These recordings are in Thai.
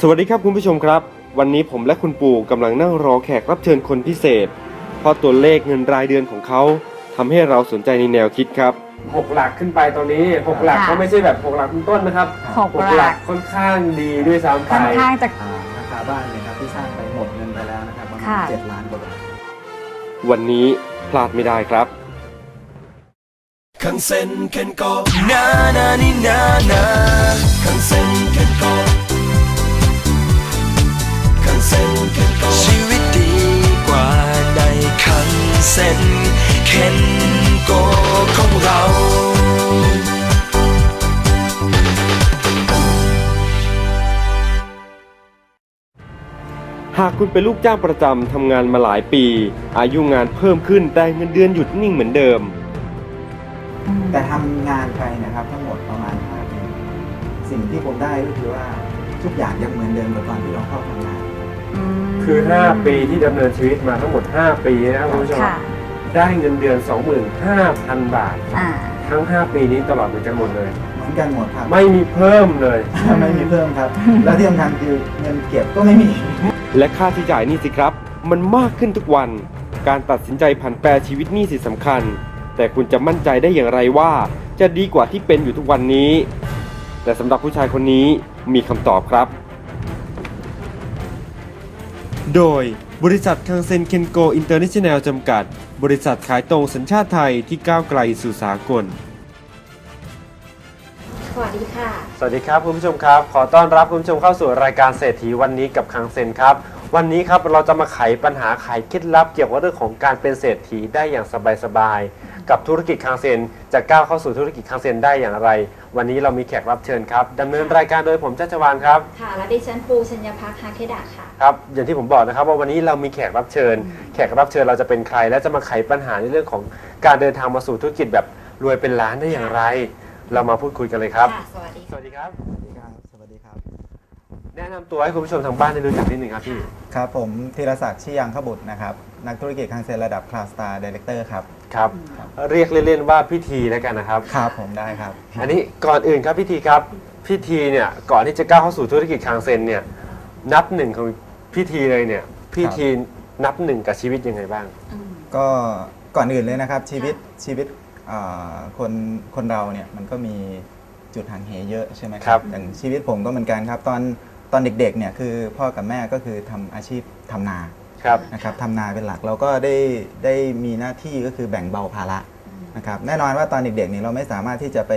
สวัสดีครับคุณผู้ชมครับ วันนี้ผมและคุณปู่กำลังนั่งรอแขกรับเชิญคนพิเศษ เพราะตัวเลขเงินรายเดือนของเขาทำให้เราสนใจในแนวคิดครับหกหลักขึ้นไปตอนนี้หกหลักค่ะก็ไม่ใช่แบบหกหลักต้นๆนะครับหกหลัก ค่อนข้างดีด้วยซ้ำไปค่อนข้างจะ อ่าราคาบ้านเนี่ยครับที่สร้างไปหมดเงินไปแล้วนะครับประมาณค่ะ เจ็ดล้านกว่าบาท วันนี้พลาดไม่ได้ครับ คังเซ็นเคนโกนานานี่นานาคังเซ็นเคนโก คังเซ็นเคนชีวิตดีกว่าในคังเซ็นเคนโกของเราหากคุณเป็นลูกจ้างประจำทำงานมาหลายปี อายุงานเพิ่มขึ้นแต่เงินเดือนหยุดนิ่งเหมือนเดิม แต่ทำงานไปนะครับทั้งหมดประมาณ5ปีสิ่งที่ผมได้ก็คือว่าทุกอย่างยังเหมือนเดิมกับตอนที่เราเข้าทำงาน คือ 5 ปีที่ดำเนินชีวิตมาทั้งหมด 5 ปีนะครับคุณผู้ชมค่ะได้เงินเดือน 25,000 บาท อ่า ทั้ง 5 ปีนี้ตลอดเหมือนกันหมดเลย เหมือนกันหมดครับไม่มีเพิ่มเลย ไม่มีเพิ่มครับ และที่สำคัญคือเงินเก็บก็ไม่มี และค่าใช้จ่ายนี่สิครับ มันมากขึ้นทุกวัน การตัดสินใจผันแปรชีวิตนี่สิสำคัญ แต่คุณจะมั่นใจได้อย่างไรว่า จะดีกว่าที่เป็นอยู่ทุกวันนี้ แต่สำหรับผู้ชายคนนี้มีคำตอบครับ โดยบริษัทคังเซนเคนโกอินเตอร์เนชั่นแนลจำกัด บริษัทขายตรงสัญชาติไทยที่ก้าวไกลสู่สากล สวัสดีค่ะ สวัสดีครับคุณผู้ชมครับ ขอต้อนรับคุณผู้ชมเข้าสู่รายการเศรษฐีวันนี้กับคังเซนครับ วันนี้ครับเราจะมาไขปัญหาไขเคล็ดลับเกี่ยวกับเรื่องของการเป็นเศรษฐีได้อย่างสบายๆกับธุรกิจคังเซนจะก้าวเข้าสู่ธุรกิจคังเซนได้อย่างไร วันนี้เรามีแขกรับเชิญครับดำเนินรายการโดยผมชัชวานครับ ค่ะ และดิฉันปูชัญญพักฮาเคดะค่ะ ครับ อย่างที่ผมบอกนะครับว่าวันนี้เรามีแขกรับเชิญ แขกรับเชิญเราจะเป็นใคร และจะมาไขปัญหาในเรื่องของการเดินทางมาสู่ธุรกิจแบบรวยเป็นล้านได้อย่างไร เรามาพูดคุยกันเลยครับ ค่ะ สวัสดีสวัสดีครับ สวัสดีครับ สวัสดีครับ แนะนำตัวให้คุณผู้ชมทางบ้านได้รู้จักนิดหนึ่งครับพี่ ครับผมธีรศักดิ์ชิยังขบุตรนะครับ นักธุรกิจคังเซนระดับคลาสตาร์ดีเลกเตอร์ครับ ครับ เรียกเล่นๆว่าพิธีแล้วกันนะครับ ครับผมได้ครับ อันนี้ก่อนอื่นครับพิธีครับพิธีเนี่ยก่อนที่จะก้าวเข้าสู่ธุรกิจคางเซนเนี่ยนับหนึ่งของพิธีเลยเนี่ยพิธีนับหนึ่งกับชีวิตยังไงบ้างอืมก็ก่อนอื่นเลยนะครับชีวิตชีวิตอ่าคนคนเราเนี่ยมันก็มีจุดห่างเหเยอะใช่ไหมคครัรับอย่างชีวิตผมก็เหมือนกันครับ ตอนตอนเด็กๆเนี่ยคือพ่อกับแม่ก็คือทำอาชีพทำนา ครับนะครับทำนาเป็นหลักเราก็ได้ได้มีหน้าที่ก็คือแบ่งเบาภาระนะครับแน่นอนว่าตอนเด็กๆเนี่ยเราไม่สามารถที่จะไป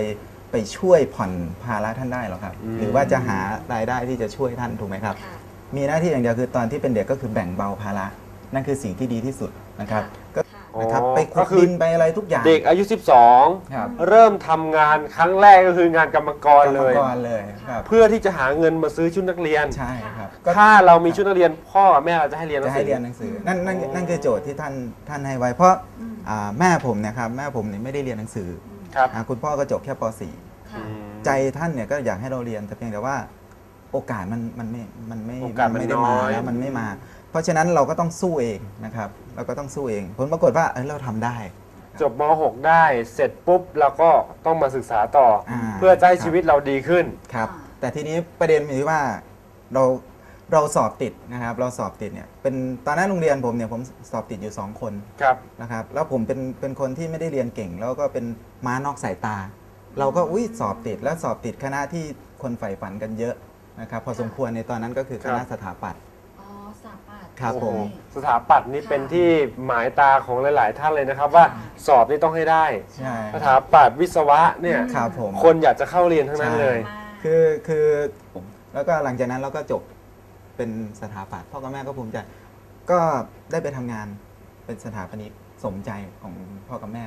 ไปช่วยผ่อนภาระท่านได้หรอกครับอืมหรือว่าจะหารายได้ที่จะช่วยท่านถูกไหมครับค่ะมีหน้าที่อย่างเดียวคือตอนที่เป็นเด็กก็คือแบ่งเบาภาระ นั่นคือสิ่งที่ดีที่สุดนะครับก็ค่ะ นะครับอ๋อไปขุก็ดคือ ดินไปอะไรทุกอย่างเด็กอายุ ครับ12 เริ่มทำงานครั้งแรกก็คืองานกรรมกรเลย กรรมกรเลยครับเพื่อที่จะหาเงินมาซื้อชุดนักเรียน ใช่ครับก็ถ้าเรามีชุดนักเรียนพ่อกับแม่เราจะให้เรียนหนัจะงสืให้อ เรียนหนังสือนั่นนั่นอ๋อนั่นคือโจทย์ที่ท่านท่านให้ไว้ เพราะอืม อ่าแม่ผมเนะครับแม่ผมเนี่ยไม่ได้เรียนหนังสือครับ อ่าคุณพ่อก็จบแค่ป .4 ค่ะใจท่านเนี่ยก็อยากให้เราเรียนแต่เพียงแต่ว่าโอกาสมันมันไม่มันไม่โอกาสมันไม่ได้น้มาอย แล้วมันไม่มา เพราะฉะนั้นเราก็ต้องสู้เองนะครับ เราก็ต้องสู้เอง ผลปรากฏว่าเออเราทำได้ จบม .6 ได้เสร็จปุ๊บเราก็ต้องมาศึกษาต่ออา เพื่อจะให้ครับชีวิตเราดีขึ้น ครับอ่าแต่ทีนี้ประเด็นมีที่ว่าเราเราสอบติดนะครับ เราสอบติดเนี่ยเป็นตอนนั้นโรงเรียนผมเนี่ยผมสอบติดอยู่ 2 คนครับ นะครับ แล้วผมเป็นเป็นคนที่ไม่ได้เรียนเก่ง แล้วก็เป็นม้านอกสายตา เราก็อุ้ยสอบติดแล้วสอบติดคณะที่คนใฝ่ฝันกันเยอะนะครับ พอสมควรในตอนนั้นก็คือคณะครับ สถาปัตย์อ๋อสาปัด ครับโอ้โหผม สถาปัตย์นี่เป็นที่หมายตาของหลาย ๆ ท่านเลยนะครับ ว่าสอบนี่ต้องให้ได้ ใช่สถาปัตย์วิศวะเนี่ยครับผม คนอยากจะเข้าเรียนทั้งนั้นใช่เลยมาคือคือผมแล้วก็หลังจากนั้นเราก็จบเป็นสถาปัตย์พ่อกับแม่ก็ภูมิใจ ก็ได้ไปทำงานเป็นสถาปนิกสมใจของพ่อกับแม่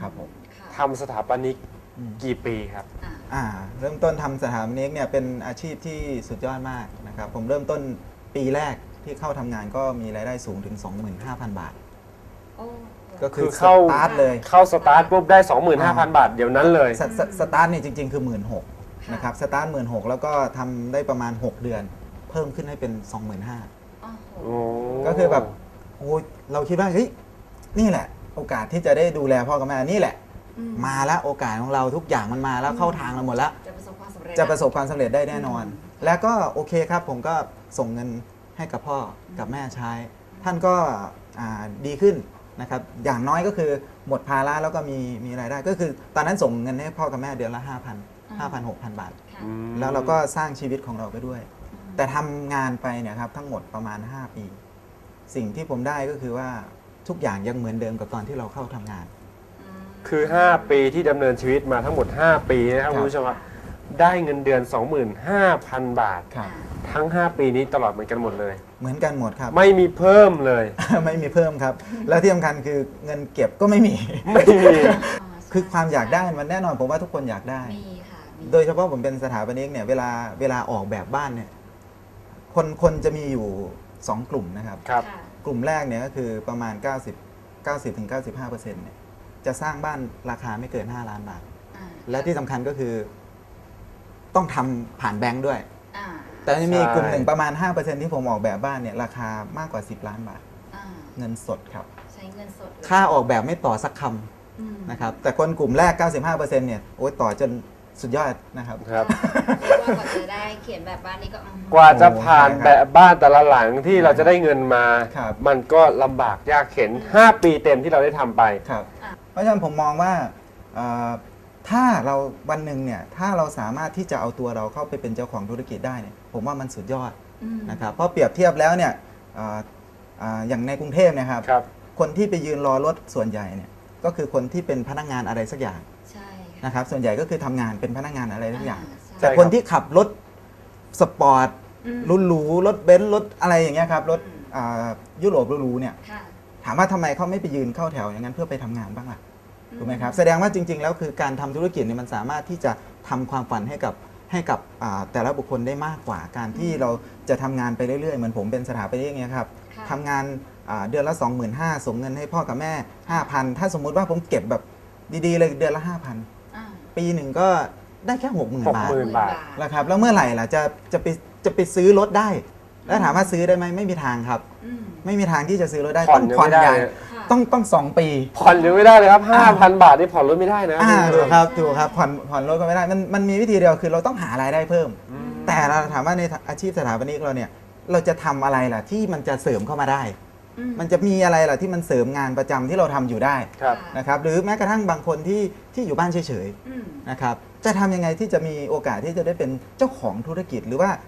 ครับผมค่ะทำสถาปนิกอืมกี่ปีครับอ่าอ่า เริ่มต้นทำสถาปนิกเนี่ยเป็นอาชีพที่สุดยอดมากนะครับ ผมเริ่มต้นปีแรก ที่เข้าทำงานก็มีรายได้สูงถึง 25,000 บาท โอ้ ก็คือคือเข้าสตาร์ทเลยเข้าสตาร์ทปุ๊บได้ 25,000 บาท เดี๋ยวนั้นเลย สสสตาร์ทเนี่ยจริง ๆ คือ 1 6ื่นนะครับสตาร์ทหมื่นหแล้วก็ทำได้ประมาณ 6 เดือน เพิ่มขึ้นให้เป็น 25,000 โอ้โห โอ้ก็คือแบบโอ้ยเราคิดว่าเฮ้ยนี่แหละ โอกาสที่จะได้ดูแลพ่อกับแม่นี่แหละ อืมาแล้วโอกาสของเราทุกอย่างมันมาแล้วเข้าทางเราหมดแล้ว จะประสบความสำเร็จ จะประสบความสำเร็จได้แน่นอน แล้วก็โอเคครับผมก็ส่งเงิน ให้กับพ่อกับแม่ใช้ ท่านก็อ่าดีขึ้นนะครับอย่างน้อยก็คือหมดภาระแล้วก็มีมีรายได้ ก็คือตอนนั้นส่งเงินให้พ่อกับแม่เดือนละ 5 0 0 0 5,000 6,000 บาทค่ะอืมแล้วเราก็สร้างชีวิตของเราไปด้วย แต่ทำงานไปเนี่ยครับทั้งหมดประมาณ 5 ปี สิ่งที่ผมได้ก็คือว่าทุกอย่างยังเหมือนเดิมกับตอนที่เราเข้าทำงานมคือ 5 ปีที่ดำเนินชีวิตมาทั้งหมด 5 ปีนะครับครับคุณผู้ชมครับได้เงินเดือน 25,000 บาทครับ ทั้ง 5 ปีนี้ตลอดเหมือนกันหมดเลย เหมือนกันหมดครับ ไม่มีเพิ่มเลย ไม่มีเพิ่มครับ แล้วที่สำคัญคือเงินเก็บก็ไม่มี ไม่มี อ๋อคือความอยากได้มันแน่นอนผมว่าทุกคนอยากได้ มีค่ะมีโดยเฉพาะผมเป็นสถาปนิกเนี่ยเวลาเวลาออกแบบบ้านเนี่ยคนคนจะมีอยู่ 2 กลุ่มนะครับ ครับค่ะกลุ่มแรกเนี่ยก็คือประมาณ 90 90ถึง95เปอร์เซ็นต์เนี่ยจะสร้างบ้านราคาไม่เกิน 5 ล้านบาท อ่าและที่สำคัญก็คือ ต้องทำผ่านแบงค์ด้วย อ่า แต่จะมีใช่ กลุ่มหนึ่งประมาณ 5%ที่ผมออกแบบบ้านเนี่ยราคามากกว่า 10 ล้านบาท อ่าเงินสดครับ ใช้เงินสดเลยค่าออกแบบไม่ต่อสักคอืมำนะครับแต่คนกลุ่มแรก 95%เนี่ยโอ้ยต่อจนสุดยอดนะครับ ครับ เรียกว่ากว่าจะได้เขียนแบบบ้านนี้ก็อืมกว่าจะผ่านโอ้ใช่ครับแบบบ้านแต่ละหลังที่เราจะได้เงินมา ครับ มันก็ลำบากยากเข็น 5 ปีเต็มที่เราได้ทำไป ครับอะเพราะฉะนั้นผมมองว่าเอ่อถ้าเราวันหนึ่งเนี่ยถ้าเราสามารถที่จะเอาตัวเราเข้าไปเป็นเจ้าของธุรกิจได้เนี่ย ผมว่ามันสุดยอดอืมนะครับเพราะเปรียบเทียบแล้วเนี่ยเอ่อเอ่ออย่างในกรุงเทพเนะครับครับ คนที่ไปยืนรอรถส่วนใหญ่เนี่ยก็คือคนที่เป็นพนักงานอะไรสักอย่างใช่ค่ะนะครับส่วนใหญ่ก็คือทำงานเป็นพนักงานอะไรสักอย่างใช่แต่คนที่ขับรถสปอร์ตอืมรุ่นหรูรถเบนซ์รถอะไรอย่างเงี้ยครับรถอืมอ่ายุโรปหรูๆเนี่ยค่ะถามว่าทำไมเขาไม่ไปยืนเข้าแถวอย่างนั้นเพื่อไปทำงานบ้างล่ะถูกไหมครับแสดงว่าจริง ๆ แล้วคือการทำธุรกิจเนี่ยมันสามารถที่จะทำความฝันให้กับ ให้กับอ่าแต่ละบุคคลได้มากกว่าการที่เราจะทำงานไปเรื่อยๆ เหมือนผมเป็นสถาปนิกเนี่ยครับค่ะทำงานอ่าเดือนละ 25,000ส่งเงินให้พ่อกับแม่ 5,000 ถ้าสมมุติว่าผมเก็บแบบดีๆ เลยเดือนละ 5,000อ่าปีหนึ่งก็ได้แค่ 60,000 บาท60,000บาทแล้วครับแล้วเมื่อไหร่ล่ะจะจะไปจะไปซื้อรถได้ แล้วถามว่าซื้อได้ไหมไม่มีทางครับ อืมไม่มีทางที่จะซื้อรถได้ผ่อนต้องยังผ่อนไม่ได้ อย่างเลยค่ะต้องต้องสองปี ผ่อนยังไม่ได้เลยครับ5,000 บาทนี่ผ่อนรถไม่ได้นะอ่าณถูผู้กชมครับถูกครับผ่อนผ่อนรถก็ไม่ได้มันมันมีวิธีเดียวคือเราต้องหารายได้เพิ่ม อืมแต่เราถามว่าในอาชีพสถาปนิกเราเนี่ยเราจะทำอะไรล่ะที่มันจะเสริมเข้ามาได้ อืมันจะมีอะไรล่ะที่มันเสริมงานประจำที่เราทำอยู่ได้ครับะนะครับหรือแม้กระทั่งบางคนที่ที่อยู่บ้านเฉยอืม ๆนะครับจะทำยังไงที่จะมีโอกาสที่จะได้เป็นเจ้าของธุรกิจหรือว่าอ่า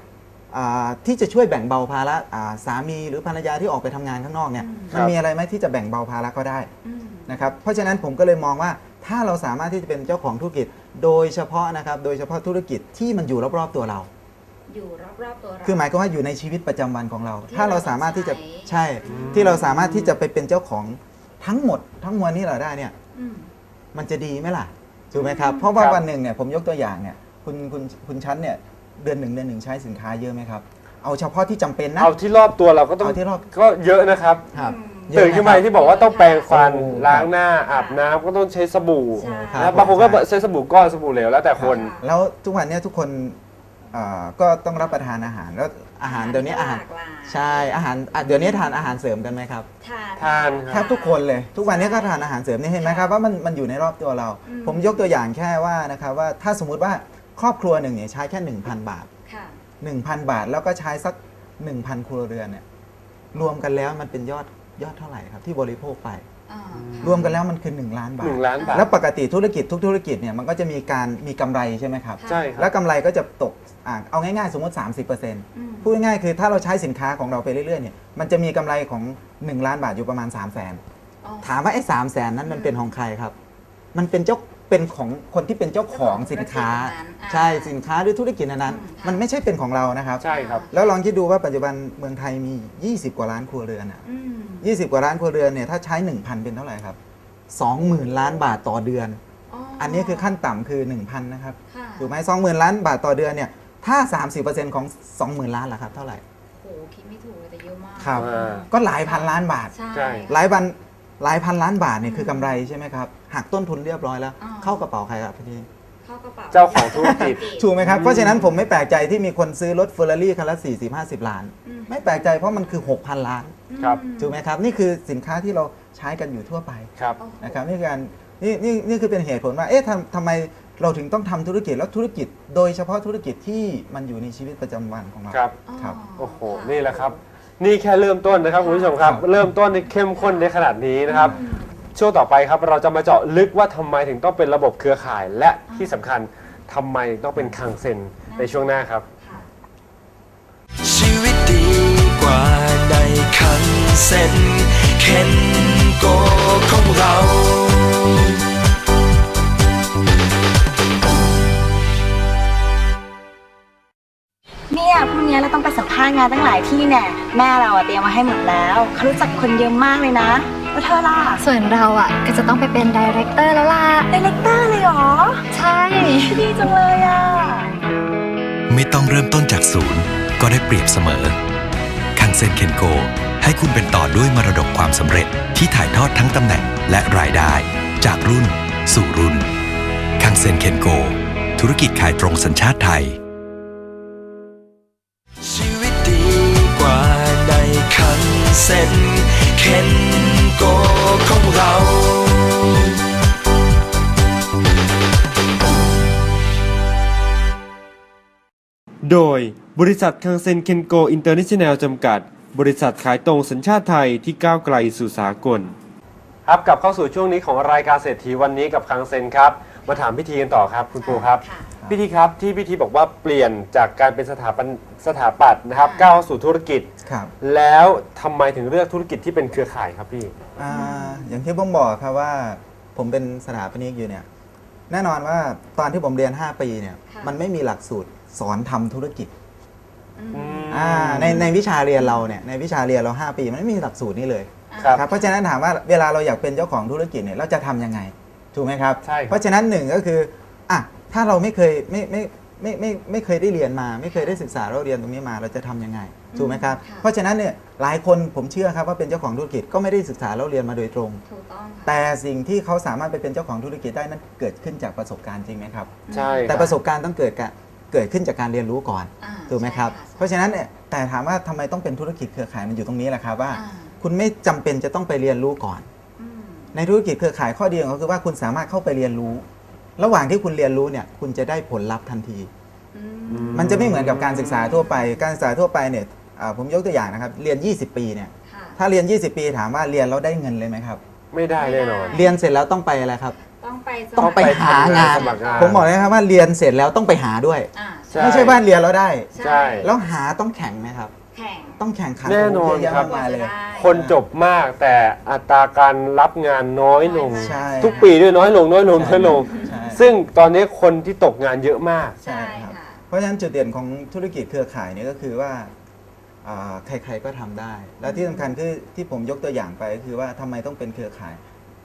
ที่จะช่วยแบ่งเบาภาระอ่าสามีหรือภรรยาที่ออกไปทำงานข้างนอกเนี่ยอืมมันมีอะไรไหมที่จะแบ่งเบาภาระก็ได้อืมนะครับเพราะฉะนั้นผมก็เลยมองว่าถ้าเราสามารถที่จะเป็นเจ้าของธุรกิจ โดยเฉพาะนะครับโดยเฉพาะธุรกิจที่มันอยู่รอบๆตัวเรา อยู่รอบๆตัวเราคือหมายความว่าอยู่ในชีวิตประจำวันของเราที่ถ้าเราสามารถที่จะเราใช้ใช่ที่เราสามารถที่จะไปเป็นเจ้าของทั้งหมด ทั้งมวลนี้เราได้เนี่ยอืมมันจะดีไหมล่ะถูกไหมครับเพราะว่าครับวันหนึ่งเนี่ยผมยกตัวอย่างเนี่ยคุณคุณคุณชั้นเนี่ย เดือนหนึ่งเดือนหนึ่งใช้สินค้าเยอะไหมครับ เอาเฉพาะที่จำเป็นนะ เอาที่รอบตัวเราก็ต้องเอาที่รอบ ก็เยอะนะครับครับตื่นเยอะะขึ้นคมารับที่บอกว่าต้องแปรงฟันโอ้ล้างหน้าอาบน้ำก็ต้องใช้สบู่ใช่ ครับแล้วบางคนก็ใช้สบู่ก้อนสบู่เหลวแล้วแต่คน แล้วทุกวันเนี้ทุกคนเอ่อก็ต้องรับประทานอาหารแล้วอาหารเดี๋ยวนี้อาหาร หลกหลยใช่อาหารอะเดี๋ยวนี้ทานอาหารเสริมกันไหมครับทาน ทานแทบทุกคนเลย ทุกวันนี้ก็ทานอาหารเสริมนี่เห็นไหมครับว่ามันมันอยู่ในรอบตัวเรา อืม ผมยกตัวอย่างแค่ว่านะครับว่าถ้าสมมุติว่า ครอบครัวหนึ่งเนี่ยใช้แค่ 1,000 บาท ค่ะ 1,000 บาทแล้วก็ใช้สัก 1,000 ครัวเรือนเนี่ยรวมกันแล้วมันเป็นยอดยอดเท่าไหร่ครับที่บริโภคไป อ่ารวมกันแล้วมันคือ 1 ล้านบาหท นึ่งล้านบาท แล้วปกติธุรกิจทุกธุรกิจเนี่ยมันก็จะมีการมีกำไรใช่ไหมครับ ใช่ครับแล้วกำไรก็จะตกอะเอาง่ายๆ สมมติ 30%อืมพูดง่ายๆคือถ้าเราใช้สินค้าของเราไปเรื่อยๆเนี่ยมันจะมีกำไรของ 1 ล้านบาทอยู่ประมาณ 3 0 0 0 0นอ๋อ ถามว่าไอ้สามแสนนั้นมันเป็นของใครครับ มันเป็นเจ้า เป็นของคนที่เป็นเจ้าของสินค้า เจ้าของธุรกิจนั้นอ่าใช่สินค้าหรือธุรกิจนั้นอืมค่ะๆมันไม่ใช่เป็นของเรานะครับ ใช่ครับ แล้วลองคิดดูว่าปัจจุบันเมืองไทยมี 20 กว่าล้านครัวเรือนอะอืม20 กว่าล้านครัวเรือนเนี่ยถ้าใช้ 1,000 เป็นเท่าไหร่ครับ 20,000 ล้านบาทต่อเดือน อันนี้คือขั้นต่ำคือ 1,000 นะครับ ค่ะถูกไหม20,000 ล้านบาทต่อเดือนเนี่ยถ้า 30%ของ 20,000 ล้านล่ะครับเท่าไหร่โหคิดไม่ถูกเลยแต่เยอะมากครับอ่าก็หลายพันล้านบาทใช่ใช่ หลายพันหลายพันล้านบาทเนี่ยคือกำไรใช่ไหมครับ หักต้นทุนเรียบร้อยแล้วอ่าเข้ากระเป๋าใครครับพี่เข้ากระเป๋าเจ้าของธุรกิจ ถูกไหมครับ เพราะฉะนั้นผมไม่แปลกใจที่มีคนซื้อรถเฟอร์รารี่คันละ40 50 ล้าน อืมไม่แปลกใจเพราะมันคือ 6,000 ล้านครับอืมถูกไหมครับ นี่คือสินค้าที่เราใช้กันอยู่ทั่วไป ครับ โอ้โห นะครับนี่คือการนี่นี่นี่คือเป็นเหตุผลว่าเอ๊ะทำทำไมเราถึงต้องทำธุรกิจแล้วธุรกิจ โดยเฉพาะธุรกิจที่มันอยู่ในชีวิตประจำวันของเรา ครับ ครับ โอ้โหค่ะนี่แหละครับ นี่แค่เริ่มต้นนะครับคุณผู้ชมครับ ครับ เริ่มต้นในเข้มข้นในขนาดนี้นะครับ ช่วงต่อไปครับเราจะมาเจาะลึกว่าทำไมถึงต้องเป็นระบบเครือข่าย และที่สำคัญทำไมต้องเป็นคังเซนในช่วงหน้าครับ ค่ะ ชีวิตดีกว่าในคันเส้นเข็นโกของเรา เนี่ยพรุ่งนี้เราต้องไปสัมภาษณ์งานตั้งหลายที่แน่แม่เราอะเตรียมมาให้หมดแล้วเขารู้จักคนเยอะมากเลยนะ แล้วเธอล่ะส่วนเราอะก็จะต้องไปเป็นดีเรคเตอร์แล้วล่ะดีเลกเตอร์เลยเหรอ ใช่ดีจังเลยอะ ไม่ต้องเริ่มต้นจากศูนย์ก็ได้เปรียบเสมอ คังเซ็นเคนโก ให้คุณเป็นต่อด้วยมรดกความสำเร็จที่ถ่ายทอดทั้งตำแหน่งและรายได้ จากรุ่น สู่รุ่น คังเซ็นเคนโก ธุรกิจขายตรงสัญชาติไทย ชีวิตดีกว่าในคันเส้นเข็น โดยบริษัทคังเซนเคนโกอินเตอร์เนชั่นแนลจำกัด บริษัทขายตรงสัญชาติไทยที่ก้าวไกลสู่สากล ครับกลับเข้าสู่ช่วงนี้ของรายการเศรษฐีวันนี้กับคังเซนครับ มาถามพิธีกันต่อครับคุณปูครับ ค่ะ พิธีครับที่พิธีบอกว่าเปลี่ยนจากการเป็นสถาปันสถาปัตย์นะครับก้าวสู่ธุรกิจ ครับแล้วทำไมถึงเลือกธุรกิจที่เป็นเครือข่ายครับพี่ อ่าอย่างที่ผมบอกครับว่าผมเป็นสถาปนิกอยู่เนี่ย แน่นอนว่าตอนที่ผมเรียน 5 ปีเนี่ย ค่ะ มันไม่มีหลักสูตร สอนทำธุรกิจอืมอ่าในในวิชาเรียนเราเนี่ยในวิชาเรียนเรา 5 ปีมันไม่มีหลักสูตรนี้เลยครับครั บ เพราะฉะนั้นถามว่าเวลาเราอยากเป็นเจ้าของธุรกิจเนี่ยเราจะทำยังไงถูกไหมครับ ใช่ครับ เพราะฉะนั้นหนึ่งก็คืออะถ้าเราไม่เคยไม่ไม่ไม่ไม่ไม่เคยได้เรียนมา ไม่เคยได้ศึกษาเราเรียนตรงนี้มาเราจะทำยังไงถูกไหมครับ ค่ะ เพราะฉะนั้นเนี่ยหลายคนผมเชื่อครับว่าเป็นเจ้าของธุรกิจก็ไม่ได้ศึกษาเราเรียนมาโดยตรง ถูกต้องค่ะแต่สิ่งที่เขาสามารถไปเป็นเจ้าของธุรกิจได้นั้นเกิดขึ้นจากประสบการณ์จริงไหมครับ ใช่แต่คบประสบการณ์ต้องเกิดกะ เกิดขึ้นจากการเรียนรู้ก่อนอ่าถูกไหมครับใช่ค่ะเพราะฉะนั้นเนี่ยแต่ถามว่าทำไมต้องเป็นธุรกิจเครือข่ายมันอยู่ตรงนี้แหละครับว่าอ่าคุณไม่จำเป็นจะต้องไปเรียนรู้ก่อนอืมในธุรกิจเครือข่ายข้อดีของเขาคือว่าคุณสามารถเข้าไปเรียนรู้ ระหว่างที่คุณเรียนรู้เนี่ยคุณจะได้ผลลัพธ์ทันทีอืมอืมันจะไม่เหมือนกับการศึกษาทั่วไป การศึกษาทั่วไปเนี่ยอ่าผมยกตัวอย่างนะครับเรียน 20 ปีเนี่ยค่ะถ้าเรียน 20 ปีถามว่าเรียนแล้วได้เงินเลยไหมครับ ไม่ได้แน่นอน เรียนเสร็จแล้วต้องไปอะไรครับ ต้องไปสต้องไปมัครหางาน สมัครงาน ผมบอกเลยครับว่าเรียนเสร็จแล้วต้องไปหาด้วย อ่าใช่ ไม่ใช่ว่าเรียนแล้วได้ ใช่ แล้วหาต้องแข่งไหมครับ แข่งต้องแข่งขันแน่นอนเยะแยะครับ มากมายเลยกว่าจะได้คนจบมากแต่อัตราการรับงานน้อยลง ใช่ ทุกปีด้วยน้อยลงน้อยลงน้อยลง ใช่ ซึ่งตอนนี้คนที่ตกงานเยอะมาก ใช่ใช่ครับ ค่ะ เพราะฉะนั้นจุดเด่นของธุรกิจเครือข่ายเนี่ยก็คือว่าอ่าใครๆก็ทำได้ แล้วที่สำคัญคือที่ผมยกตัวอย่างไปก็คือว่าทำไมต้องเป็นเครือข่าย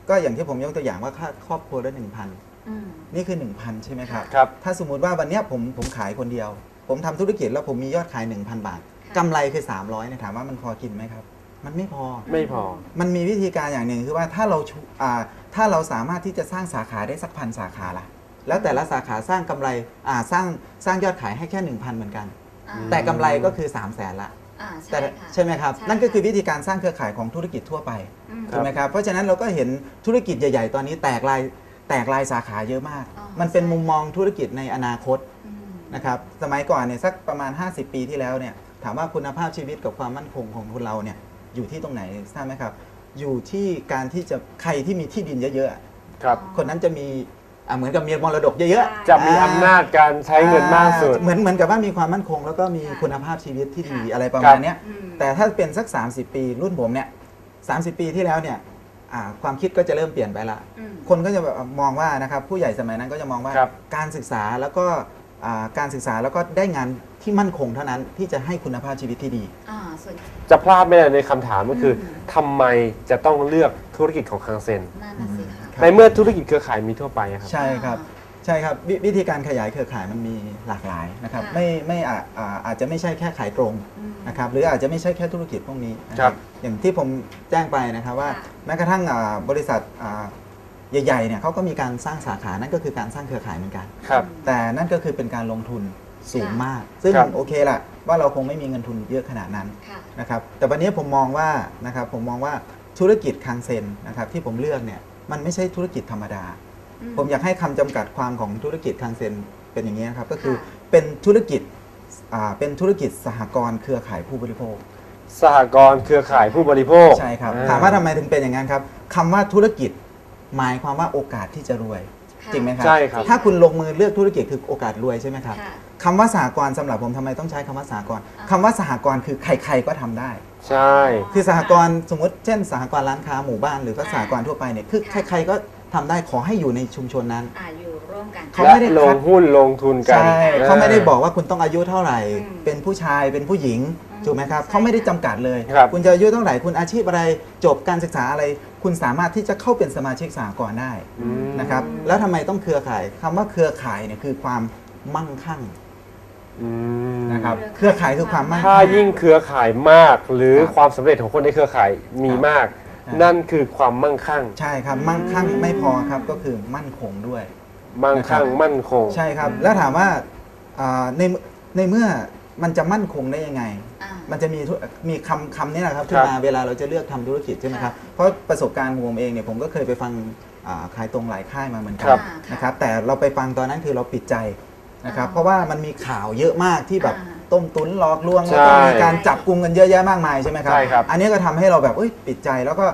ก็อย่างที่ผมยกตัวอย่างว่าค่าครอบครัวละหนึ่งพันอืม นี่คือ 1,000 ใช่ไหมครับ ครับ ถ้าสมมุติว่าวันเนี้ยผมผมขายคนเดียว ผมทำธุรกิจแล้วผมมียอดขาย 1,000 บาทค่ะ กำไรคือ 300เนี่ยถามว่ามันพอกินไหมครับ มันไม่พอ ไม่พอ มันมีวิธีการอย่างหนึ่งคือว่าถ้าเราชุอ่าถ้าเราสามารถที่จะสร้างสาขาได้สักพันสาขาละแล้วแต่ละสาขาสร้างกำไรอ่าสร้างสร้างยอดขายให้แค่ 1,000 เหมือนกัน อ่า แต่กำไรก็คือ 3 0 0แสนละ อ่าแต่ใช่ค่ะ ใช่ไหมครับ ใช่นั่นก็คือวิธีการสร้างเครือข่ายของธุรกิจทั่วไปอืม ถูกไหมครับ เพราะฉะนั้นเราก็เห็นธุรกิจใหญ่ ๆ ตอนนี้แตกลายแตกลายสาขาเยอะมาก อ๋อมันเป็นใช่ มุมมองธุรกิจในอนาคตอืมนะครับสมัยก่อนเนี่ยสักประมาณ 50 ปีที่แล้วเนี่ยถามว่าคุณภาพชีวิตกับความมั่นคงของคนเราเนี่ยอยู่ที่ตรงไหนทราบไหมครับ อยู่ที่การที่จะใครที่มีที่ดินเยอะๆอะครับ คนนั้นจะมี อะเหมือนกับมีมรดกเยอะๆ จะมีอำนาจการใช้เงินมากสุดอ่เหมือนเหมือนกับว่ามีความมั่นคง แล้วก็มีค่ะคุณภาพชีวิตที่ดีค่ะอะไรประครัมาณบเนี้ยอืม แต่ถ้าเป็นสัก 30 ปีรุ่นผมเนี่ยสาปีที่แล้วเนี่ยอ่าความคิดก็จะเริ่มเปลี่ยนไปละ อืม คนก็จะแบบมองว่านะครับผู้ใหญ่สมัยนั้นก็จะมองว่าครับการศึกษาแล้วก็อ่าการศึกษาแล้วก็ได้งานที่มั่นคงเท่านั้นที่จะให้คุณภาพชีวิตที่ดี อ่าส่วน จะพลาดไม่ได้ในคำถามก็คืออม ทำไมจะต้องเลือกธุรกิจของคังเซน นั่นน่ะสิค่ะ ครับ ในเมื่อธุรกิจเครือข่ายมีทั่วไปอะครับ ใช่ครับใช่ครับววิธีการขยายเครือข่ายมันมีหลากหลายนะครับค่ะไม่ไม่อาอ่าอาจจะไม่ใช่แค่ขายตรงอืมนะครับหรืออาจจะไม่ใช่แค่ธุรกิจพวกนี้นะคครัรับ บอย่างที่ผมแจ้งไปนะครับว่าค่ะ แม้กระทั่งอ่าบริษัทอ่าใหญ่ๆเนี่ยเขาก็มีการสร้างสาขานั่นก็คือการสร้างเครือข่ายเหมือนกัน ครับ แต่นั่นก็คือเป็นการลงทุนสูงมาก ซึ่งครับ โอเคแหละว่าเราคงไม่มีเงินทุนเยอะขนาดนั้น ค่ะ นะครับแต่วันนี้ผมมองว่านะครับผมมองว่าธุรกิจคังเซนนะครับที่ผมเลือกเนี่ย มันไม่ใช่ธุรกิจธรรมดาอืมผมอยากให้คำจำกัดความของธุรกิจคังเซนเป็นอย่างนี้นะครับก็คือค่ะเป็นธุรกิจอ่าเป็นธุรกิจสหกรณ์เครือข่ายผู้บริโภค สหกรณ์เครือข่ายผู้บริโภคใช่ครับอ่ถามว่าทำไมถึงเป็นอย่างนั้นครับคำว่าธุรกิจหมายความว่าโอกาสที่จะรวยค่ะจริงไหมครับใช่ครับ ถ้าคุณลงมือเลือกธุรกิจคือโอกาสรวยใช่ไหมครับค่ะคำว่าสหกรณ์สำหรับผมทำไมต้องใช้คำว่าสหกรณ์อ่าคำว่าสหกรณ์คือใครๆก็ทำได้ ใช่ คือสหกรณ์สมมติเช่น สหกรณ์ร้านค้าหมู่บ้านหรือว่าสหกรณ์ทั่วไปเนี่ยคือใครๆก็ทำได้ขอให้อยู่ในชุมชนนั้น อ่าอยู่ร่วมกัน เขาไม่ได้และลคังด หุ้นลงทุนกันใช่ออ เขาไม่ได้บอกว่าคุณต้องอายุเท่าไหร่ อืมเป็นผู้ชายเป็นผู้หญิงอืมถูกไหมครับใช่ เขาไม่ได้จำกัดเลยครับณจะอายุเท่าไหร่คุณอาชีพอะไรจบการศึกษาอะไร คุณสามารถที่จะเข้าเป็นสมาชิกสหกรณ์ได้อืม นะครับแล้วทำไมต้องเครือข่ายคำว่าเครือข่ายเนี่ยคือความมั่งคั่งอืม นะครับเครือข่ายคือความมั่งถ้าคั่งยิ่งเครือข่ายมาก หรือครับความสำเร็จของคนในเครือข่ายมีมาก ครับ นั่นคือความมั่งคั่ง ใช่ครับ มั่งคั่งไม่พอครับก็คือมั่นคงด้วย มั่งคั่งนะครับมั่นคง ใช่ครับ แล้วถามว่าอ่าในในเมื่อมันจะมั่นคงได้ยังไง อ่า มันจะมีธุมีคำคำนี้นะครับคขึ้รันบมาเวลาเราจะเลือกทำธุรกิจใช่ไหมครับค่ะเพราะประสบการณ์ของผมเองเนี่ยผมก็เคยไปฟังอ่าขายตรงหลายค่ายมาเหมือนกัครันบนะครับ แต่เราไปฟังตอนนั้นคือเราปิดใจ นะครับอ่าเพราะว่ามันมีข่าวเยอะมากที่แบบอ่าต้มตุนหลอกลวงใช่แล้วก็มีการจับกลุ่มกันเยอะแยะมากมายใช่ไหมครับ ใช่ครับ อันนี้ก็ทำให้เราแบบเอ้ยปิดใจแล้วก็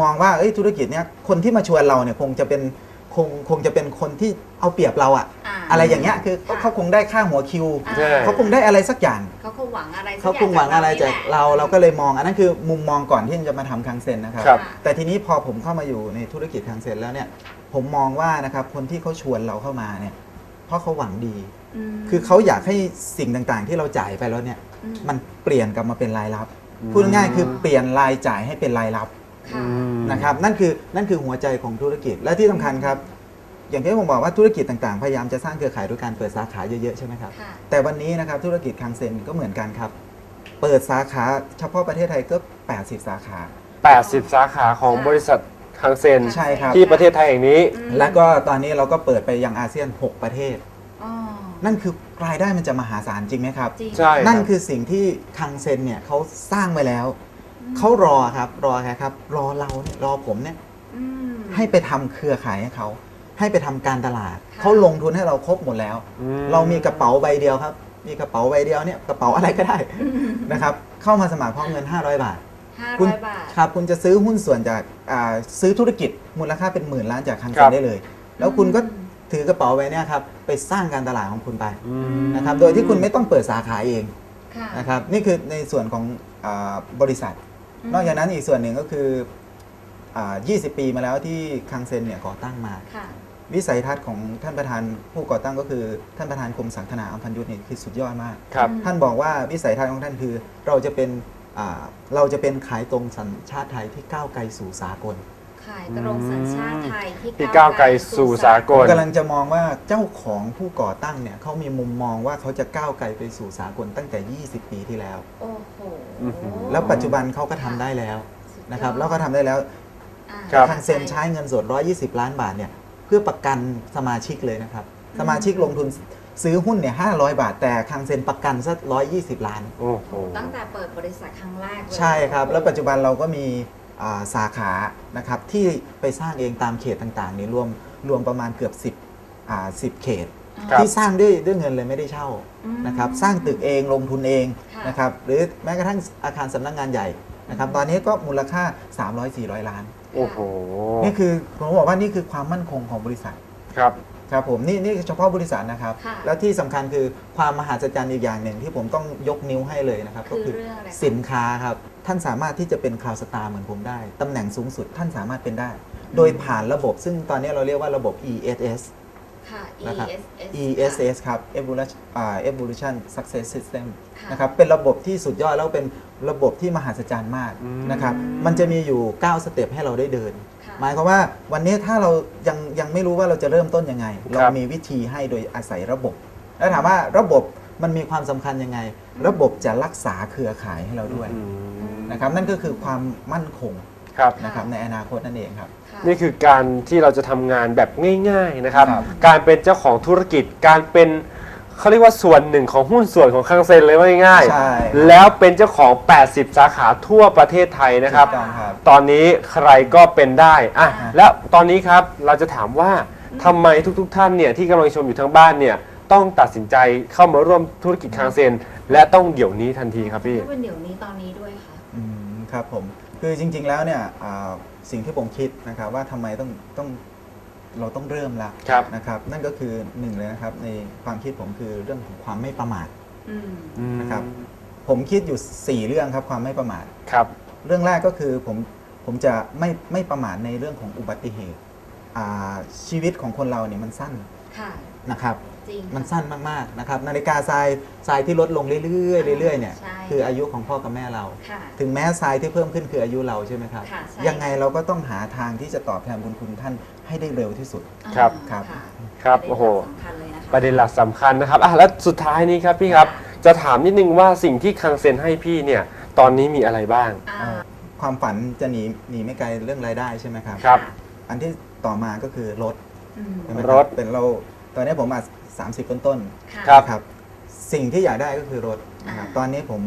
มองว่าเอ้ยธุรกิจเนี้ยคนที่มาชวนเราเนี่ยคงจะเป็นคงคงจะเป็นคนที่เอาเปรียบเราอะอ่าอะไรอย่างเงี้ยคือเขาเขาคงได้ค่าหัวคิว อ่า ใช่ เขาคงได้อะไรสักอย่าง เขาคงหวังอะไรสักเขาคงหวังอะไรจากนี่แหละเราเราก็เลยมองอันนั้นคือมุมมองก่อนที่จะมาทำคังเซนนะครับ ครับ แต่ทีนี้พอผมเข้ามาอยู่ในธุรกิจคังเซนแล้วเนี่ย ผมมองว่านะครับคนที่เขาชวนเราเข้ามาเนี่ยเพราะเขาหวังดีม คือเขาอยากให้สิ่งต่างๆ ที่เราจ่ายไปแล้วเนี่ยอืมมันเปลี่ยนกลับมาเป็นรายรับอืมพูดง่ายๆคือเปลี่ยนรายจ่ายให้เป็นรายรับค่ะอืมนะครับนั่นคือนั่นคือหัวใจของธุรกิจและที่สำคัญครับ อย่างที่ผมบอกว่าธุรกิจต่างๆ พยายามจะสร้างเครือข่ายด้วยการเปิดสาขาเยอะๆใช่ไหมครับค่ะแต่วันนี้นะครับธุรกิจคังเซนก็เหมือนกันครับ เปิดสาขาเฉพาะประเทศไทยก็ 80 สาขา 80 สาขาของบริษัทคังเซนใช่ครับที่ประเทศไทยแห่งนี้อืมแล้วก็ตอนนี้เราก็เปิดไปยังอาเซียน 6 ประเทศอ๋อ นั่นคือรายได้มันจะมหาศาลจริงไหมครับ จริง ใช่ครับนั่นคือสิ่งที่คังเซนเนี่ยเขาสร้างไว้แล้ว เขารอครับ รอใครครับ รอเราเนี่ยรอผมเนี่ยอืม ให้ไปทำเครือข่ายให้เขา ให้ไปทำการตลาด ค่ะ เขาลงทุนให้เราครบหมดแล้ว อืม เรามีกระเป๋าใบเดียวครับ มีกระเป๋าใบเดียวเนี่ยกระเป๋าอะไรก็ได้นะครับ เข้ามาสมัครพร้อมเงิน 500 บาท ห้าคุร้ณอยบาท ครับคุณจะซื้อหุ้นส่วนจากอ่าซื้อธุรกิจมูลค่าเป็นหมื่นล้านจากคังคเซรันบ ได้เลย แล้วคุณก็ ถือกระเป๋าใบเนี้ยครับไปสร้างการตลาดของคุณไปอืม นะครับโดยที่คุณไม่ต้องเปิดสาขาเองค่ะนะครับนี่คือในส่วนของอาบริษัท นอกจากนั้นอีกส่วนหนึ่งก็คืออ่า20 ปีมาแล้วที่คังเซนเนี่ยก่อตั้งมา ค่ะ วิสัยทัศน์ของท่านประธานผู้ก่อตั้งก็คือ ท่านประธานคมสังธนาอัมพันยุทธ์นี่คือสุดยอดมาก ครับท่านบอกว่าวิสัยทัศน์ของท่านคือเราจะเป็นอ่าเราจะเป็นขายตรงสัญชาติไทยที่ก้าวไกลสู่สากล ขายตรงสัญชาติไทยที่ที่ก้าวไกลสู่สากลกำลังจะมองว่าเจ้าของผู้ก่อตั้งเนี่ยเขามีมุมมองว่าเขาจะก้าวไกลไปสู่สากลตั้งแต่ 20 ปีที่แล้ว โอ้โหอื้อหือ แล้วปัจจุบันเขาก็ทำได้แล้วนะครับแล้วก็ทำได้แล้วอ่าครับ ทางเซ็นใช้เงินสด 120 ล้านบาทเนี่ยเพื่อประกันสมาชิกเลยนะครับสมาชิกลงทุนซื้อหุ้นเนี่ย500 บาท แต่คังเซ็นประกันสัก120 ล้าน โอ้โห ตั้งแต่เปิดบริษัทครั้งแรกเลยใช่ครับ แล้วปัจจุบันเราก็มีอ่า สาขานะครับที่ไปสร้างเองตามเขตต่างๆนี่รวมรวมประมาณเกือบ 10อ่า10 เขต ครับ ที่สร้างด้วยด้วยเงินเลยไม่ได้เช่าอืม นะครับสร้างตึกเองลงทุนเองค่ะ นะครับหรือแม้กระทั่งอาคารสำนักงานใหญ่นะครับตอนนี้ก็มูลค่า 300-400 ล้าน โอ้โห นี่คือผมบอกว่านี่คือความมั่นคงของบริษัท ครับครับผมนี่นี่เฉพาะบริษัทนะครับ ค่ะแล้วที่สำคัญคือความมหัศจรรย์อีกอย่างหนึ่งที่ผมต้องยกนิ้วให้เลยนะครับ คือก็คือเรื่องอะไรคะ สินค้าครับ ท่านสามารถที่จะเป็นคลาวสตาร์เหมือนผมได้ตำแหน่งสูงสุดท่านสามารถเป็นได้ โดยผ่านระบบซึ่งตอนนี้เราเรียกว่าระบบ ESS ค่ะ นะครับ ESS ESS ครับ Evolution อ่า Evolution Success System ค่ะ นะครับเป็นระบบที่สุดยอดแล้วเป็นระบบที่มหัศจรรย์มากอืมนะครับ มันจะมีอยู่ 9 สเต็ปให้เราได้เดินค่ะ หมายความว่าวันนี้ถ้าเรายังยังไม่รู้ว่าเราจะเริ่มต้นยังไงครัเราบมีวิธีให้โดยอาศัยระบบ แล้วถามว่าระบบมันมีความสำคัญยังไง ระบบจะรักษาเครือข่ายให้เราด้วยอืมนะครับนั่นก็คือความมั่นคงครับนะครับในอนาคตนั่นเองครับค่ะนี่คือการที่เราจะทำงานแบบง่าย ๆนะครับครับ การเป็นเจ้าของธุรกิจการเป็น เขาเรียกว่าส่วนหนึ่งของหุ้นส่วนของคังเซนเลยว่าง่ายใช่ๆแล้วเป็นเจ้าของ 80 สาขาทั่วประเทศไทยนะครับ ถูกต้องครับตอนนี้ใครก็เป็นได้อะอ่า แล้วตอนนี้ครับเราจะถามว่าทำไมทุกๆ ท่านเนี่ยที่กำลังชมอยู่ทั้งบ้านเนี่ยต้องตัดสินใจเข้ามาร่วมธุรกิจคางเซน และต้องเดี๋ยวนี้ทันทีครับพี่ก็เป็นเดี๋ยวนี้ตอนนี้ด้วยค่ะ อืมครับผมคือจริงๆแล้วเนี่ยอ่าสิ่งที่ผมคิดนะครับว่าทำไมต้องต้อง เราต้องเริ่มละครับ นะครับ นั่นก็คือหนึ่งเลยนะครับในความคิดผมคือเรื่องของความไม่ประมาทอืม นะครับ ผมคิดอยู่ 4 เรื่องครับความไม่ประมาท ครับ เรื่องแรกก็คือผมผมจะไม่ไม่ประมาทในเรื่องของอุบัติเหตุอ่าชีวิตของคนเราเนี่ยมันสั้นค่ะ นะครับ จริงมันสั้นมากๆนะครับนาฬิกาทรายทรายที่ลดลงเรื่อยๆเรื่อยๆเนี่ยใช่ คืออายุของพ่อกับแม่เรา ค่ะ ถึงแม้ทรายที่เพิ่มขึ้นคืออายุเราใช่ไหมครับ ค่ะใช่ ยังไงเราก็ต้องหาทางที่จะตอบแทนบุญคุณท่านให้ได้เร็วที่สุด ครับอ่าครับะครับประเด็นโอ้โหสำคัญเลยนะคะ ประเด็นหลักสำคัญนะครับอะแล้วสุดท้ายนี้ครับพี่ครับ จะถามนิดนึงว่าสิ่งที่คังเซนให้พี่เนี่ย ตอนนี้มีอะไรบ้าง อ่าความฝันจะหนีหนีไม่ไกลเรื่องรายได้ใช่ไหมครับ ครับ อันที่ต่อมาก็คือรถอืม ใช่ไหมครรัถเป็นเราตอนนี้ผมมา 30 ต้นต้นๆค่ะ ครับ นะครับสิ่งที่อยากได้ก็คือรถนะครับอ่า ตอนนี้ผม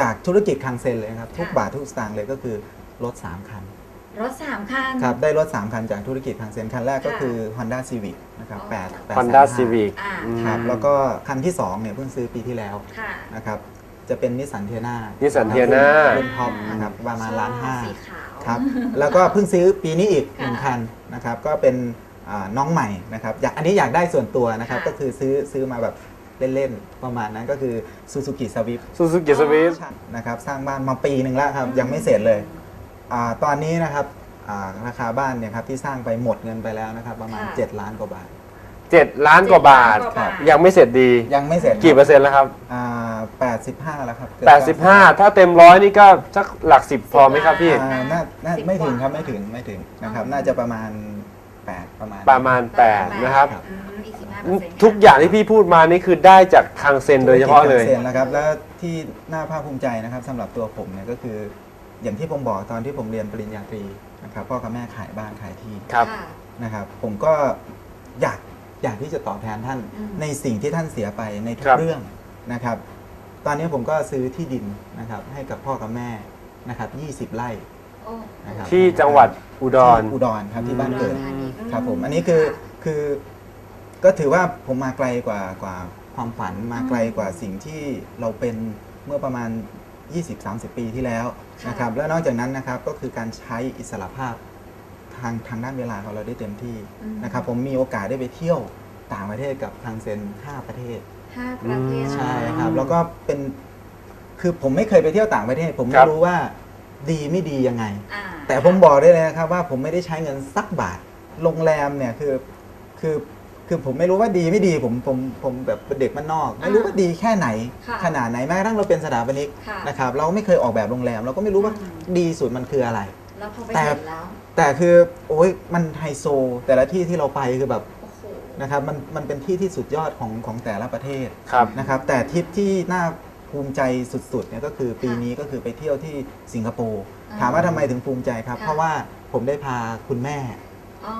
จากธุรกิจคังเซนเลยนะครับ ทุกค่ะบาททุกสตางค์เลยก็คือรถ 3 คันรถสามคัน ครับได้รถ 3 คันจากธุรกิจคังเซนคันแรกก็ค่ะคือ Honda Civic นะครับอ๋อแปดแปด Honda แสนห้า Civic อ่าอืมครับแล้วก็คันที่2เนี่ยเพิ่งซื้อปีที่แล้วค่ะนะครับจะเป็นนิสสันเทียนา Nissan Tiana รุ่นท็อปนะครับประมาณล้านห้าสีขาว ครับ แล้วก็เพิ่งซื้อปีนี้อีกหนึ่งค่ะ คันนะครับ ก็เป็นอ่า น้องใหม่นะครับอยากอันนี้อยากได้ส่วนตัวนะครับค่ะก็คือซื้อซื้อมาแบบเล่นๆ ประมาณนั้นก็คือ Suzuki Swift ซูซูกิสวิฟนะครับสร้างบ้านมาปีหนึ่งแล้วครับ ยังไม่เสร็จเลยอาตอนนี้นะครับอ่าราคาบ้านเนี่ยครับที่สร้างไปหมดเงินไปแล้วนะครับประมาณค่ะ7ล้านกว่าบาทเจ็ดล้านกว่าบาทเจ็ดล้นกว่าบาท ยังไม่เสร็จดียังไม่เสร็จกี่เปอร์เซ็นต์แล้วครับอ่า85 แล้วครับเกือบ85 ถ้าเต็มร้อยนี่ก็สักหลักสิบพอไหมครับพี่อ่าน่าน่าสิบไม่ถึงกว่าครับไม่ถึงไม่ถึงนะครับอ๋อน่าจะประมาณ 8 ประมาณ ประมาณ 8 นะครับ อืมอีกสิบห้าเปอร์เซ็นต์ทุกอย่างที่พี่พูดมานี่คือได้จากคังเซนโดยเฉพาะเลยธุรกิจการกษตรนะครับแล้วที่น่าภาคภูมิใจนะครับสำหรับตัวผมเนี่ยก็คือ อย่างที่ผมบอกตอนที่ผมเรียนปริญญาตรีนะครับพ่อกับแม่ขายบ้านขายที่ครับค่ะนะครับผมก็อยากอยากที่จะตอบแทนท่านอืม ในสิ่งที่ท่านเสียไปในทุคกรับเรื่องนะครับ ตอนนี้ผมก็ซื้อที่ดินนะครับให้กับพ่อกับแม่นะครับ20 ไร่โอ้ นะครับที่จังหวัดอุดร ที่อุดรครับที่บ้านอุดเกิรดธานีครับผมอันนี้คือคือก็ถือว่าผมมาไกลกว่ากว่าความฝันมาไกลกว่าสิ่งที่เราเป็นเมื่อประมาณ 20-30 ปีที่แล้วนะครับแล้วนอกจากนั้นนะครับก็คือการใช้อิสระภาพทางทางด้านเวลาของเราได้เต็มที่อืม นะครับผมมีโอกาสได้ไปเที่ยวต่างประเทศกับทางเซน5ประเทศ ห้าประเทศ ใช่ครับแล้วก็เป็นคือผมไม่เคยไปเที่ยวต่างประเทศ ผมคไม่รับรู้ว่า ดีไม่ดียังไง อ่าแต่ผมบอกได้เลยนะครับว่าผมไม่ได้ใช้เงินสักบาท โรงแรมเนี่ยคือคือคือผมไม่รู้ว่าดีไม่ดีผมผมผมแบบเป็นเด็กมันนอก ไม่รู้ว่าดีแค่ไหน ค่ะขนาดไหนแม้กระทั่งเราเป็นสถาปนิกค่ะนะครับเราไม่เคยออกแบบโรงแรม เราก็ไม่รู้ว่าอืม ดีสุดมันคืออะไร แล้วพอไปแต่เห็นแล้วแต่คือโอ้ยมันไฮโซ แต่ละที่ที่เราไปคือแบบโอ้โห นะครับมันมันเป็นที่ที่สุดยอดของของแต่ละประเทศครับ นะครับแต่ทริปที่น่า ภูมิใจสุดๆเนี่ยก็คือปีนี้ก็คือไปเที่ยวที่สิงคโปร์อ่าถามว่าทำไมถึงภูมิใจครับ ค่ะ เพราะว่าผมได้พาคุณแม่อ๋อ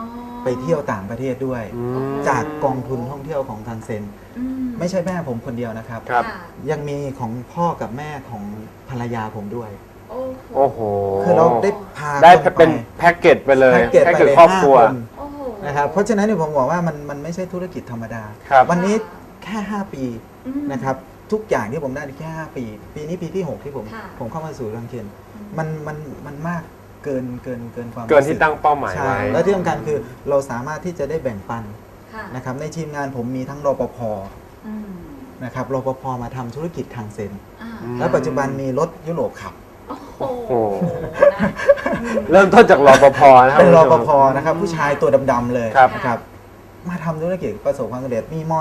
ไปเที่ยวต่างประเทศด้วย อืม จากกองทุนท่องเที่ยวของทางเซน อืไม่ใช่แม่ผมคนเดียวนะครับ ครับะยังมีของพ่อกับแม่ของภรรยาผมด้วย โอ้โห โอ้โหคือเราได้พาได้คนเป็นแพ็กเกจไปเลยแพ็กเกจไปเลยครอบห้าครัวคนโอ้โห นะครับเพราะฉะนั้นเนี่ยผมบอกว่ามันมันไม่ใช่ธุรกิจธรรมดา ครับ วันนี้แค่ 5 ปีอืมนะครับ ทุกอย่างที่ผมได้แค่5ปี ปีนี้ปีที่6ที่ผมค่ะ ผมเข้ามาสู่ทางเคนอืมมันมันมันมากเกินเกินเกินความเกินที่รู้สึตั้งเป้าหมายใช่ไว้ แล้วที่สำคัญคือเราสามารถที่จะได้แบ่งปันค่ะ นะครับในทีมงานผมมีทั้งรปภอืมนะครับรปภมาทำธุรกิจทางเซนอ่าอืม แล้วปัจจุบันมีรถยุโรปขับ โอ้โหโอ้โหนะ เริ่มต้นจากรปภนะครับเป็นรคุณปผู้ชภมนะครับผู้ชายตัวดำๆเลยครับ นะครับ มาทำธุรกิจประสบความสำเร็จมีม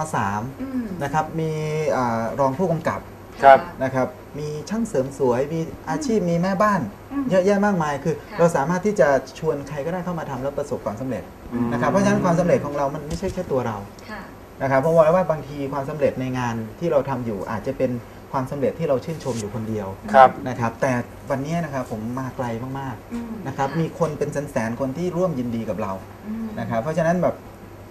อืม .3 นะครับมีอ่ารองผู้กำกับครับ นะครับมีช่างเสริมสวยมีอาชีพมีแม่บ้าน อืมเยอะแยะมากมายคือ ค่ะ เราสามารถที่จะชวนใครก็ได้เข้ามาทำแล้วประสบความสำเร็จอืม นะครับเพราะฉะนั้นความสำเร็จของเรามันไม่ใช่แค่ตัวเรา ค่ะ นะครับเพราะว่าว่าบางทีความสำเร็จในงานที่เราทำอยู่อาจจะเป็นความสำเร็จที่เราชื่นชมอยู่คนเดียวครับ นะครับ แต่วันนี้นะครับผมมาไกลมากอืมๆนะครับ มีคนเป็นแสนๆคนที่ร่วมยินดีกับเราอืม นะครับ เพราะฉะนั้นแบบ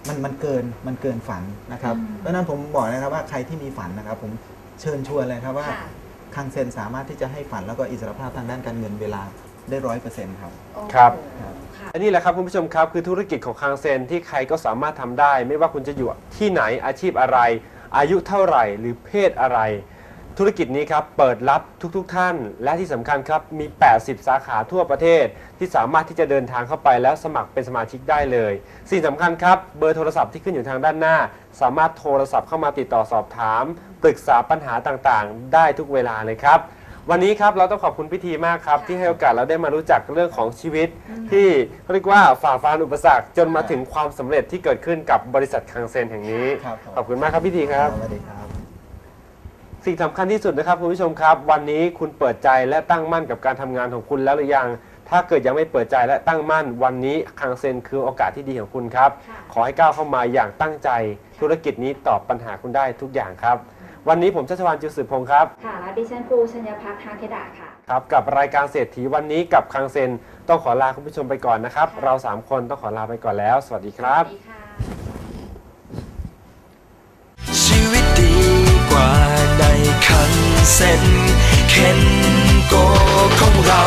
มันมันเกินมันเกินฝันนะครับอืมเพราะฉะนั้นผมบอกนะครับว่าใครที่มีฝันนะครับ ผมเชิญชวนเลยครับว่าค่ะ คังเซนสามารถที่จะให้ฝันแล้วก็อิสรภาพทางด้านการเงินเวลาได้ร้อยเปอร์เซ็นต์ครับ โอ้โหครับ ค่ะ อันนี้แหละครับคุณผู้ชมครับคือธุรกิจของคังเซนที่ใครก็สามารถทำได้ ไม่ว่าคุณจะอยู่ที่ไหนอาชีพอะไร อายุเท่าไหร่ หรือเพศอะไร ธุรกิจนี้ครับเปิดรับทุกๆทท่าน และที่สำคัญครับมี 80 สาขาทั่วประเทศ ที่สามารถที่จะเดินทางเข้าไปแล้วสมัครเป็นสมาชิกได้เลย สิ่งสำคัญครับเบอร์โทรศัพท์ที่ขึ้นอยู่ทางด้านหน้า สามารถโทรศัพท์เข้ามาติดต่อสอบถามปรึกษาปัญหาต่างๆ ได้ทุกเวลาเลยครับ วันนี้ครับเราต้องขอบคุณพิธีมากครับ ที่ให้โอกาสเราได้มารู้จักเรื่องของชีวิต ที่เขาเรียกว่าฝ่าฟันอุปสรรคจนมาถึงความสำเร็จที่เกิดขึ้นกับบริษัทคังเซนแห่งนี้ ครับผม ขอบคุณมากครับพิธีครับ สวัสดีครับ สิ่งสำคัญที่สุดนะครับคุณผู้ชมครับ วันนี้คุณเปิดใจและตั้งมั่นกับการทำงานของคุณแล้วหรือยัง ถ้าเกิดยังไม่เปิดใจและตั้งมั่น วันนี้คังเซนคือโอกาสที่ดีของคุณครับค่ะขอให้ก้าวเข้ามาอย่างตั้งใจ ธุรกิจนี้ตอบปัญหาคุณได้ทุกอย่างครับ วันนี้ผมชัชวานจิวสืบพงศ์ครับ ค่ะและดิฉันปูชัญญพัฒน์ทางเคดาค่ะ ครับกับรายการเศรษฐีวันนี้กับคังเซนต้องขอลาคุณผู้ชมไปก่อนนะครับค่ะเราสามคนต้องขอลาไปก่อนแล้ว สวัสดีครับสวัสดีค่ะชีวิตดีกว่า ในคันเส้นเข็นโกของเรา